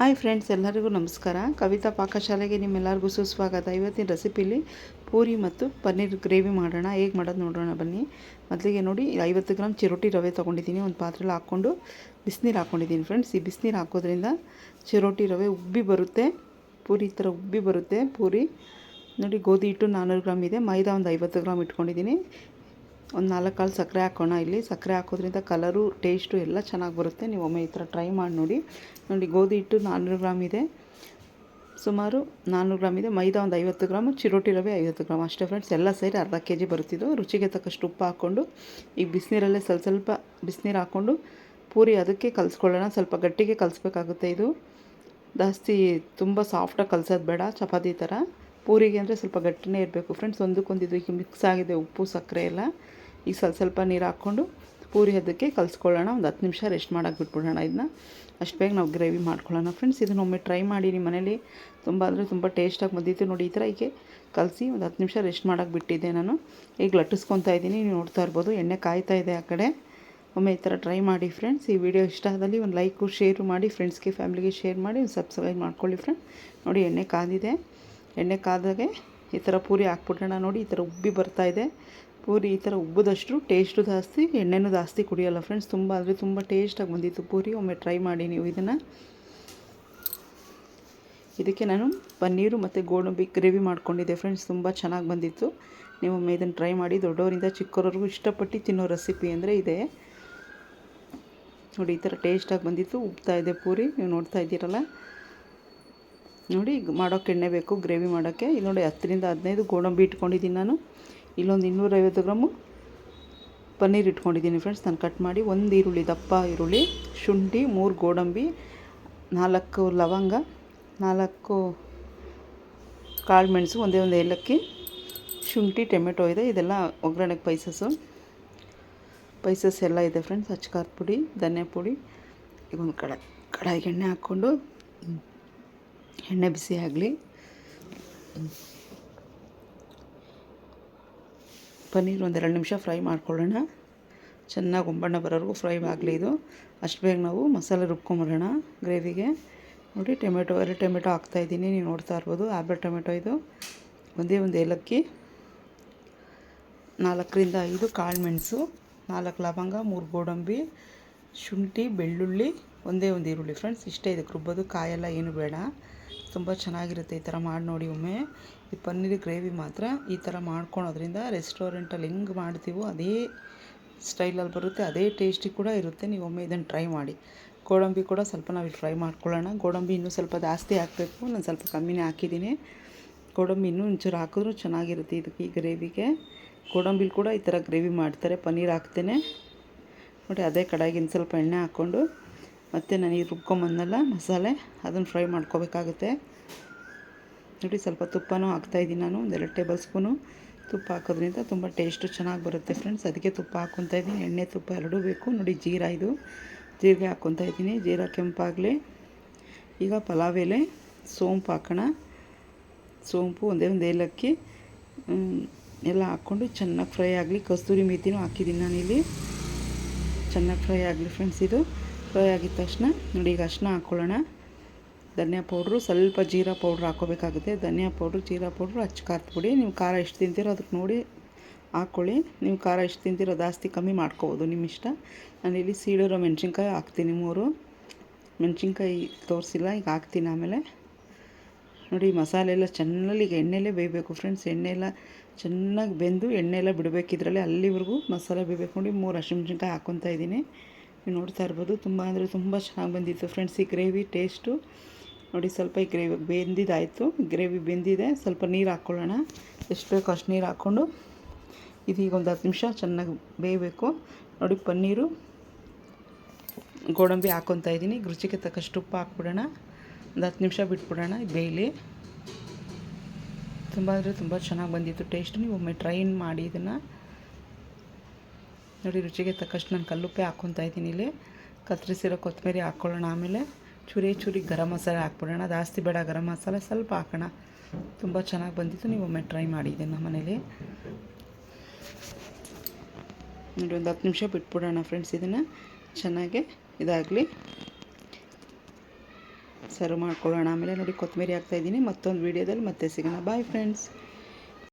Hi friends, ಎಲ್ಲರಿಗೂ ನಮಸ್ಕಾರ. ಕವಿತಾ ಪಾಕಶಾಲೆಗೆ ನಿಮ್ಮೆಲ್ಲರಿಗೂ ಸುಸ್ವಾಗತ. ಇವತ್ತಿನ ರೆಸಿಪಿಲಿ ಪೂರಿ ಮತ್ತು ಪನ್ನೀರ್ ಗ್ರೇವಿ ಮಾಡೋಣ. ಹೇಗೆ ಮಾಡೋದು ನೋಡೋಣ ಬನ್ನಿ. ಮೊದಲಿಗೆ ನೋಡಿ, ಐವತ್ತು ಗ್ರಾಮ್ ಚಿರೋಟಿ ರವೆ ತೊಗೊಂಡಿದ್ದೀನಿ. ಒಂದು ಪಾತ್ರೆಲಿ ಹಾಕ್ಕೊಂಡು ಬಿಸಿನೀರು ಹಾಕ್ಕೊಂಡಿದ್ದೀನಿ ಫ್ರೆಂಡ್ಸ್. ಈ ಬಿಸಿನೀರು ಹಾಕೋದ್ರಿಂದ ಚಿರೋಟಿ ರವೆ ಉಬ್ಬಿ ಬರುತ್ತೆ. ಪೂರಿ ಥರ ಉಬ್ಬಿ ಬರುತ್ತೆ. ಪೂರಿ ನೋಡಿ, ಗೋಧಿ ಹಿಟ್ಟು ನಾನ್ನೂರು ಗ್ರಾಮ್ ಇದೆ. ಮೈದಾ ಒಂದು ಐವತ್ತು ಗ್ರಾಮ್ ಇಟ್ಕೊಂಡಿದ್ದೀನಿ. ಒಂದು ನಾಲ್ಕು ಕಾಲು ಸಕ್ಕರೆ ಹಾಕೋಣ ಇಲ್ಲಿ. ಸಕ್ಕರೆ ಹಾಕೋದ್ರಿಂದ ಕಲರು, ಟೇಸ್ಟು ಎಲ್ಲ ಚೆನ್ನಾಗಿ ಬರುತ್ತೆ. ನೀವು ಒಮ್ಮೆ ಈ ಥರ ಟ್ರೈ ಮಾಡಿ ನೋಡಿ. ನೋಡಿ, ಗೋಧಿ ಹಿಟ್ಟು ನಾನ್ನೂರು ಗ್ರಾಮ್ ಇದೆ. ಸುಮಾರು ನಾನ್ನೂರು ಗ್ರಾಮ್ ಇದೆ. ಮೈದಾ ಒಂದು ಐವತ್ತು ಗ್ರಾಮು ಚಿರೋಟಿ ರವೆ ಐವತ್ತು ಗ್ರಾಮ್ ಅಷ್ಟೇ ಫ್ರೆಂಡ್ಸ್ ಎಲ್ಲ ಸೇರಿ ಅರ್ಧ ಕೆ ಜಿ ಬರುತ್ತಿದ್ದು. ರುಚಿಗೆ ತಕ್ಕಷ್ಟು ಉಪ್ಪು ಹಾಕ್ಕೊಂಡು ಈಗ ಬಿಸಿನೀರಲ್ಲೇ ಸ್ವಲ್ಪ ಸ್ವಲ್ಪ ಬಿಸಿನೀರು ಹಾಕ್ಕೊಂಡು ಪೂರಿ ಅದಕ್ಕೆ ಕಲಿಸ್ಕೊಳ್ಳೋಣ. ಸ್ವಲ್ಪ ಗಟ್ಟಿಗೆ ಕಲಿಸ್ಬೇಕಾಗುತ್ತೆ ಇದು. ಜಾಸ್ತಿ ತುಂಬ ಸಾಫ್ಟಾಗಿ ಕಲಿಸೋದು ಬೇಡ, ಚಪಾತಿ ಥರ. ಪೂರಿಗೆ ಅಂದರೆ ಸ್ವಲ್ಪ ಗಟ್ಟಿನೇ ಇರಬೇಕು ಫ್ರೆಂಡ್ಸ್ ಒಂದಕ್ಕೊಂದು ಇದಕ್ಕೆ ಮಿಕ್ಸ್ ಆಗಿದೆ ಉಪ್ಪು, ಸಕ್ಕರೆ ಎಲ್ಲ. ಈಗ ಸ್ವಲ್ಪ ಸ್ವಲ್ಪ ನೀರು ಹಾಕ್ಕೊಂಡು ಪೂರಿ ಅದಕ್ಕೆ ಕಲಿಸ್ಕೊಳ್ಳೋಣ. ಒಂದು ಹತ್ತು ನಿಮಿಷ ರೆಸ್ಟ್ ಮಾಡೋಕೆ ಬಿಟ್ಬಿಡೋಣ ಇದನ್ನ ಅಷ್ಟು ಬೇಗ ನಾವು ಗ್ರೇವಿ ಮಾಡ್ಕೊಳ್ಳೋಣ ಫ್ರೆಂಡ್ಸ್ ಇದನ್ನ ಒಮ್ಮೆ ಟ್ರೈ ಮಾಡಿ ನಿಮ್ಮ ಮನೇಲಿ. ತುಂಬ ಅಂದರೆ ತುಂಬ ಟೇಸ್ಟಾಗಿ ಬಂದಿತ್ತು ನೋಡಿ ಈ ಥರ ಹೀಗೆ ಕಲಸಿ ಒಂದು ಹತ್ತು ನಿಮಿಷ ರೆಸ್ಟ್ ಮಾಡೋಕೆ ಬಿಟ್ಟಿದ್ದೆ ನಾನು. ಈಗ ಲಟ್ಟಿಸ್ಕೊತಾ ಇದ್ದೀನಿ. ನೀವು ನೋಡ್ತಾ ಇರ್ಬೋದು ಎಣ್ಣೆ ಕಾಯ್ತಾ ಇದೆ ಆ ಕಡೆ. ಒಮ್ಮೆ ಈ ಥರ ಟ್ರೈ ಮಾಡಿ ಫ್ರೆಂಡ್ಸ್ ಈ ವಿಡಿಯೋ ಇಷ್ಟ ಆದಲ್ಲಿ ಒಂದು ಲೈಕು ಶೇರು ಮಾಡಿ ಫ್ರೆಂಡ್ಸ್ಗೆ ಫ್ಯಾಮಿಲಿಗೆ ಶೇರ್ ಮಾಡಿ ಒಂದು ಸಬ್ಸ್ಕ್ರೈಬ್ ಮಾಡ್ಕೊಳ್ಳಿ ಫ್ರೆಂಡ್ ನೋಡಿ ಎಣ್ಣೆ ಕಾದಿದೆ. ಎಣ್ಣೆ ಕಾದಾಗೆ ಈ ಥರ ಪೂರಿ ಹಾಕ್ಬಿಟ್ಟೋಣ ನೋಡಿ. ಈ ಥರ ಉಬ್ಬಿ ಬರ್ತಾಯಿದೆ ಪೂರಿ ಈ ಥರ ಉಬ್ಬದಷ್ಟು ಟೇಸ್ಟು ಜಾಸ್ತಿ, ಎಣ್ಣೆನೂ ಜಾಸ್ತಿ ಕುಡಿಯೋಲ್ಲ ಫ್ರೆಂಡ್ಸ್ ತುಂಬ ಅಂದರೆ ತುಂಬ ಟೇಸ್ಟಾಗಿ ಬಂದಿತ್ತು ಪೂರಿ. ಒಮ್ಮೆ ಟ್ರೈ ಮಾಡಿ ನೀವು ಇದನ್ನು. ಇದಕ್ಕೆ ನಾನು ಪನ್ನೀರು ಮತ್ತು ಗೋಡಂಬಿ ಗ್ರೇವಿ ಮಾಡ್ಕೊಂಡಿದ್ದೆ ಫ್ರೆಂಡ್ಸ್ ತುಂಬ ಚೆನ್ನಾಗಿ ಬಂದಿತ್ತು. ನೀವು ಒಮ್ಮೆ ಇದನ್ನು ಟ್ರೈ ಮಾಡಿ. ದೊಡ್ಡವರಿಂದ ಚಿಕ್ಕವ್ರಿಗೂ ಇಷ್ಟಪಟ್ಟು ತಿನ್ನೋ ರೆಸಿಪಿ ಅಂದರೆ ಇದೆ. ನೋಡಿ, ಈ ಥರ ಟೇಸ್ಟಾಗಿ ಬಂದಿತ್ತು. ಉಬ್ತಾ ಇದೆ ಪೂರಿ. ನೀವು ನೋಡ್ತಾ ಇದ್ದೀರಲ್ಲ. ನೋಡಿ ಮಾಡೋಕ್ಕೆ ಎಣ್ಣೆ ಬೇಕು, ಗ್ರೇವಿ ಮಾಡೋಕ್ಕೆ ಇಲ್ಲಿ ನೋಡಿ ಹತ್ತರಿಂದ ಹದಿನೈದು ಗೋಡಂಬಿ ಇಟ್ಕೊಂಡಿದ್ದೀನಿ ನಾನು. ಇಲ್ಲೊಂದು ಇನ್ನೂರೈವತ್ತು ಗ್ರಾಮು. ಪನ್ನೀರ್ ಇಟ್ಕೊಂಡಿದ್ದೀನಿ ಫ್ರೆಂಡ್ಸ್ ನಾನು ಕಟ್ ಮಾಡಿ ಒಂದು ಈರುಳ್ಳಿ, ದಪ್ಪ ಈರುಳ್ಳಿ, ಶುಂಠಿ, ಮೂರು ಗೋಡಂಬಿ, ನಾಲ್ಕು ಲವಂಗ, ನಾಲ್ಕು ಕಾಳು ಮೆಣಸು, ಒಂದೇ ಒಂದು ಏಲಕ್ಕಿ, ಶುಂಠಿ, ಟೊಮೆಟೊ ಇದೆ. ಇದೆಲ್ಲ ಒಗ್ಗರಣೆಗೆ ಪೈಸಸ್ಸು. ಪೈಸಸ್ ಎಲ್ಲ ಇದೆ ಫ್ರೆಂಡ್ಸ್ ಅಚ್ಕಾರದ ಪುಡಿ, ಧನಿಯಾ ಪುಡಿ ಈಗ ಒಂದು ಕಡಾಯಿ ಕಡಾಯಿಗೆ ಎಣ್ಣೆ ಹಾಕ್ಕೊಂಡು ಎಣ್ಣೆ ಬಿಸಿ ಆಗಲಿ. ಪನ್ನೀರ್ ಒಂದೆರಡು ನಿಮಿಷ ಫ್ರೈ ಮಾಡ್ಕೊಳ್ಳೋಣ. ಚೆನ್ನಾಗಿ ಒಂಬಣ್ಣ ಬರೋವರೆಗೂ ಫ್ರೈ ಆಗಲಿ ಇದು. ಅಷ್ಟು ಬೇಗ ನಾವು ಮಸಾಲೆ ರುಬ್ಕೊಂಬರೋಣ ಗ್ರೇವಿಗೆ. ನೋಡಿ, ಟೊಮೆಟೊ, ಎರಡು ಟೊಮೆಟೊ ಹಾಕ್ತಾಯಿದ್ದೀನಿ ನೀವು ನೋಡ್ತಾ ಇರ್ಬೋದು ಆಬೆ ಟೊಮೆಟೊ ಇದು. ಒಂದೇ ಒಂದು ಏಲಕ್ಕಿ, ನಾಲ್ಕರಿಂದ ಐದು ಕಾಳು ಮೆಣಸು, ನಾಲ್ಕು ಲವಂಗ, ಮೂರು ಗೋಡಂಬಿ, ಶುಂಠಿ, ಬೆಳ್ಳುಳ್ಳಿ, ಒಂದೇ ಒಂದು ಈರುಳ್ಳಿ. ಫ್ರೆಂಡ್ಸ್, ಇಷ್ಟೇ ಇದಕ್ಕೆ ರುಬ್ಬೋದು. ಕಾಯೆಲ್ಲ ಏನು ಬೇಡ. ತುಂಬ ಚೆನ್ನಾಗಿರುತ್ತೆ ಈ ಥರ ಮಾಡಿ ನೋಡಿ ಒಮ್ಮೆ. ಈ ಪನ್ನೀರ್ ಗ್ರೇವಿ ಮಾತ್ರ ಈ ಥರ ಮಾಡ್ಕೊಳೋದ್ರಿಂದ ರೆಸ್ಟೋರೆಂಟಲ್ಲಿ ಹೆಂಗೆ ಮಾಡ್ತೀವೋ ಅದೇ ಸ್ಟೈಲಲ್ಲಿ ಬರುತ್ತೆ, ಅದೇ ಟೇಸ್ಟಿ ಕೂಡ ಇರುತ್ತೆ. ನೀವು ಒಮ್ಮೆ ಇದನ್ನು ಟ್ರೈ ಮಾಡಿ. ಗೋಡಂಬಿ ಕೂಡ ಸ್ವಲ್ಪ ನಾವು ಫ್ರೈ ಮಾಡ್ಕೊಳ್ಳೋಣ. ಗೋಡಂಬಿ ಇನ್ನೂ ಸ್ವಲ್ಪ ಜಾಸ್ತಿ ಹಾಕಬೇಕು. ನಾನು ಸ್ವಲ್ಪ ಕಮ್ಮಿನೇ ಹಾಕಿದ್ದೀನಿ. ಗೋಡಂಬಿ ಇನ್ನೂ ಒಂಚೂರು ಹಾಕಿದ್ರೂ ಚೆನ್ನಾಗಿರುತ್ತೆ ಇದಕ್ಕೆ ಈ ಗ್ರೇವಿಗೆ. ಗೋಡಂಬಿಲಿ ಕೂಡ ಈ ಥರ ಗ್ರೇವಿ ಮಾಡ್ತಾರೆ. ಪನ್ನೀರ್ ಹಾಕ್ತೇನೆ. ನೋಡಿ ಅದೇ ಕಡಾಯಿಗೆ ಸ್ವಲ್ಪ ಎಣ್ಣೆ ಹಾಕ್ಕೊಂಡು ಮತ್ತು ನಾನು ಈ ರುಬ್ಕೊಂಬಂದಲ್ಲ ಮಸಾಲೆ, ಅದನ್ನು ಫ್ರೈ ಮಾಡ್ಕೋಬೇಕಾಗುತ್ತೆ. ನೋಡಿ ಸ್ವಲ್ಪ ತುಪ್ಪನೂ ಹಾಕ್ತಾಯಿದ್ದೀನಿ ನಾನು, ಒಂದೆರಡು ಟೇಬಲ್ ಸ್ಪೂನು ತುಪ್ಪ ಹಾಕೋದ್ರಿಂದ ತುಂಬ ಟೇಸ್ಟು ಚೆನ್ನಾಗಿ ಬರುತ್ತೆ ಫ್ರೆಂಡ್ಸ್. ಅದಕ್ಕೆ ತುಪ್ಪ ಹಾಕ್ಕೊತಾ ಇದ್ದೀನಿ. ಎಣ್ಣೆ, ತುಪ್ಪ ಎರಡೂ ಬೇಕು. ನೋಡಿ ಜೀರಾ ಇದು. ಜೀರಿಗೆ ಹಾಕ್ಕೊತಾ ಇದ್ದೀನಿ. ಜೀರಾ ಕೆಂಪಾಗಲಿ. ಈಗ ಪಲಾವ್ ಎಲೆ, ಸೋಂಪು ಹಾಕೋಣ. ಸೋಂಪು ಒಂದೇ ಒಂದು ಏಲಕ್ಕಿ ಎಲ್ಲ ಹಾಕ್ಕೊಂಡು ಚೆನ್ನಾಗಿ ಫ್ರೈ ಆಗಲಿ. ಕಸ್ತೂರಿ ಮೇಥಿನೂ ಹಾಕಿದ್ದೀನಿ ನಾನಿಲ್ಲಿ. ಚೆನ್ನಾಗಿ ಫ್ರೈ ಆಗಲಿ ಫ್ರೆಂಡ್ಸ್ ಇದು. ಫ್ರೈ ಆಗಿದ ತಕ್ಷಣ, ನೋಡಿ ಈಗ ಅರ್ಶಿನ ಹಾಕ್ಕೊಳ್ಳೋಣ ಧನಿಯಾ ಪೌಡ್ರು, ಸ್ವಲ್ಪ ಜೀರಾ ಪೌಡ್ರ್ ಹಾಕೋಬೇಕಾಗುತ್ತೆ ಧನಿಯಾ ಪೌಡ್ರು, ಜೀರಾ ಪೌಡ್ರು ಹಚ್ಚಿ ಕಾರ್ತ್ಬಿಡಿ ನೀವು ಖಾರ ಎಷ್ಟು ತಿಂತೀರೋ ಅದಕ್ಕೆ ನೋಡಿ ಹಾಕ್ಕೊಳ್ಳಿ ನೀವು ಖಾರ ಎಷ್ಟು ತಿಂತೀರೋ ಜಾಸ್ತಿ ಕಮ್ಮಿ ಮಾಡ್ಕೋಬೋದು, ನಿಮ್ಮ ಇಷ್ಟ. ಇಲ್ಲಿ ಸೀಳಿರೋ ಮೆಣಸಿನ್ಕಾಯಿ ಹಾಕ್ತೀನಿ, ಮೂರು. ಮೆಣಸಿನ್ಕಾಯಿ ತೋರಿಸಿಲ್ಲ, ಈಗ ಹಾಕ್ತೀನಿ ಆಮೇಲೆ. ನೋಡಿ ಮಸಾಲೆ ಎಲ್ಲ ಚೆನ್ನಾಗಿ ಈಗ ಎಣ್ಣೆಲ್ಲೇ ಬೇಯಬೇಕು ಫ್ರೆಂಡ್ಸ್. ಎಣ್ಣೆ ಎಲ್ಲ ಚೆನ್ನಾಗಿ ಬೆಂದು ಎಣ್ಣೆ ಎಲ್ಲ ಬಿಡಬೇಕಿದ್ರಲ್ಲಿ ಅಲ್ಲಿವರೆಗೂ ಮಸಾಲೆ ಬೇಯಬೇಕು. ನೋಡಿ ಮೂರು ಹಸಿಮೆಣ್ಸಿನ್ಕಾಯಿ ಹಾಕ್ಕೊತಾ ಇದ್ದೀನಿ. ನೋಡ್ತಾ ಇರ್ಬೋದು. ತುಂಬ ಅಂದರೆ ತುಂಬ ಚೆನ್ನಾಗಿ ಬಂದಿತ್ತು ಫ್ರೆಂಡ್ಸ್ ಈ ಗ್ರೇವಿ ಟೇಸ್ಟು ನೋಡಿ ಸ್ವಲ್ಪ ಈ ಗ್ರೇವಿ ಬೆಂದಿದ್ದಾಯಿತು ಗ್ರೇವಿ ಬೆಂದಿದೆ. ಸ್ವಲ್ಪ ನೀರು ಹಾಕ್ಕೊಳ್ಳೋಣ ಎಷ್ಟು ಬೇಕೋ ಅಷ್ಟು ನೀರು ಹಾಕ್ಕೊಂಡು ಇದೀಗ ಒಂದು ಹತ್ತು ನಿಮಿಷ ಚೆನ್ನಾಗಿ ಬೇಯಬೇಕು. ನೋಡಿ ಪನ್ನೀರು ಗೋಡಂಬಿ ಹಾಕ್ಕೊತಾ ಇದ್ದೀನಿ. ರುಚಿಗೆ ತಕ್ಕಷ್ಟು ಉಪ್ಪು ಹಾಕ್ಬಿಡೋಣ. ಒಂದು ಹತ್ತು ನಿಮಿಷ ಬಿಟ್ಬಿಡೋಣ ಬೇಯಲಿ. ತುಂಬ ಅಂದರೆ ತುಂಬ ಚೆನ್ನಾಗಿ ಬಂದಿತ್ತು ಟೇಸ್ಟ್ ನೀವು ಒಮ್ಮೆ ಟ್ರೈನ್ ಮಾಡಿ ಇದನ್ನು. ನೋಡಿ, ರುಚಿಗೆ ತಕ್ಕಷ್ಟು ನಾನು ಕಲ್ಲುಪ್ಪೆ ಹಾಕ್ಕೊತಾ ಇದ್ದೀನಿ ಇಲ್ಲಿ. ಕತ್ತರಿಸಿರೋ ಕೊತ್ತಂಬರಿ ಹಾಕ್ಕೊಳ್ಳೋಣ ಆಮೇಲೆ. ಚೂರಿ ಚೂರಿ ಗರಂ ಮಸಾಲೆ ಹಾಕ್ಬಿಡೋಣ. ಜಾಸ್ತಿ ಬೇಡ ಗರಂ ಮಸಾಲೆ, ಸ್ವಲ್ಪ ಹಾಕೋಣ. ತುಂಬ ಚೆನ್ನಾಗಿ ಬಂದಿತ್ತು. ನೀವು ಒಮ್ಮೆ ಟ್ರೈ ಮಾಡಿ ನಮ್ಮ ಮನೇಲಿ. ನೋಡಿ, ಒಂದು ಹತ್ತು ನಿಮಿಷ ಬಿಟ್ಬಿಡೋಣ ಫ್ರೆಂಡ್ಸ್ ಇದನ್ನು. ಚೆನ್ನಾಗೆ ಇದಾಗಲಿ. ಸರ್ವ್ ಮಾಡ್ಕೊಳ್ಳೋಣ ಆಮೇಲೆ ನೋಡಿ, ಕೊತ್ತಂಬರಿ ಹಾಕ್ತಾಯಿದ್ದೀನಿ ಮತ್ತೊಂದು ವೀಡಿಯೋದಲ್ಲಿ ಮತ್ತೆ ಸಿಗೋಣ. Bye friends